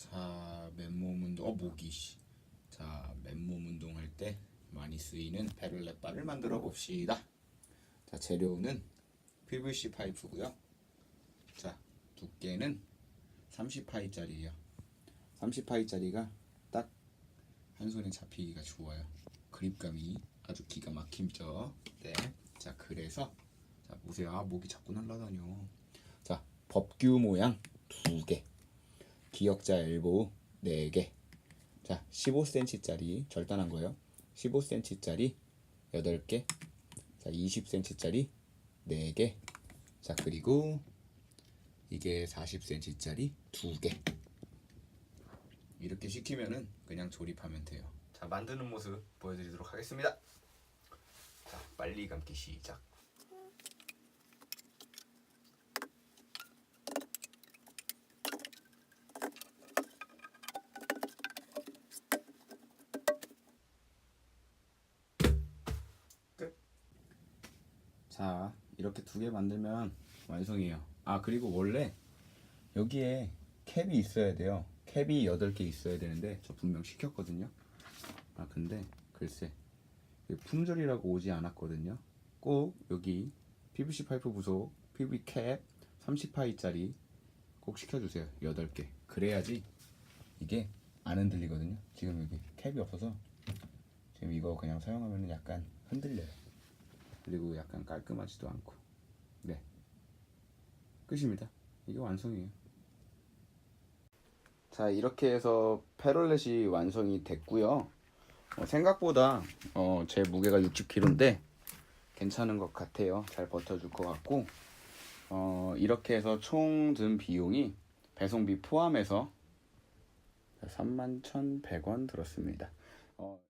자, 맨몸 운동, 어, 씨. 자, 맨몸 운동할 때 많이 쓰이는 페를렛 바를 만들어 봅시다. 자, 재료는 PVC 파이프고요. 자, 두께는 30파이짜리예요. 30파이짜리가 딱 한 손에 잡히기가 좋아요. 그립감이 아주 기가 막힘죠. 네. 자, 그래서 자, 보세요. 아, 목이 자꾸 날라다녀. 자, 법규 모양 두 개. 기역자 엘보우 4개. 자, 15cm짜리 절단한 거예요. 15cm짜리 8개. 자, 20cm짜리 4개. 자, 그리고 이게 40cm짜리 2개. 이렇게 시키면은 그냥 조립하면 돼요. 자, 만드는 모습 보여드리도록 하겠습니다. 자, 빨리 감기 시작. 자, 이렇게 두 개 만들면 완성이에요. 아, 그리고 원래 여기에 캡이 있어야 돼요. 캡이 8개 있어야 되는데 저 분명 시켰거든요. 아, 근데 글쎄 품절이라고 오지 않았거든요. 꼭 여기 PVC 파이프 부속 PV 캡 30파이짜리 꼭 시켜주세요. 8개. 그래야지 이게 안 흔들리거든요. 지금 여기 캡이 없어서 지금 이거 그냥 사용하면 약간 흔들려요. 그리고 약간 깔끔하지도 않고. 네. 끝입니다. 이게 완성이에요. 자, 이렇게 해서 페롤렛이 완성이 됐고요. 어, 생각보다 어, 제 무게가 60kg인데 괜찮은 것 같아요. 잘 버텨줄 것 같고 어, 이렇게 해서 총 든 비용이 배송비 포함해서 31,100원 들었습니다. 어,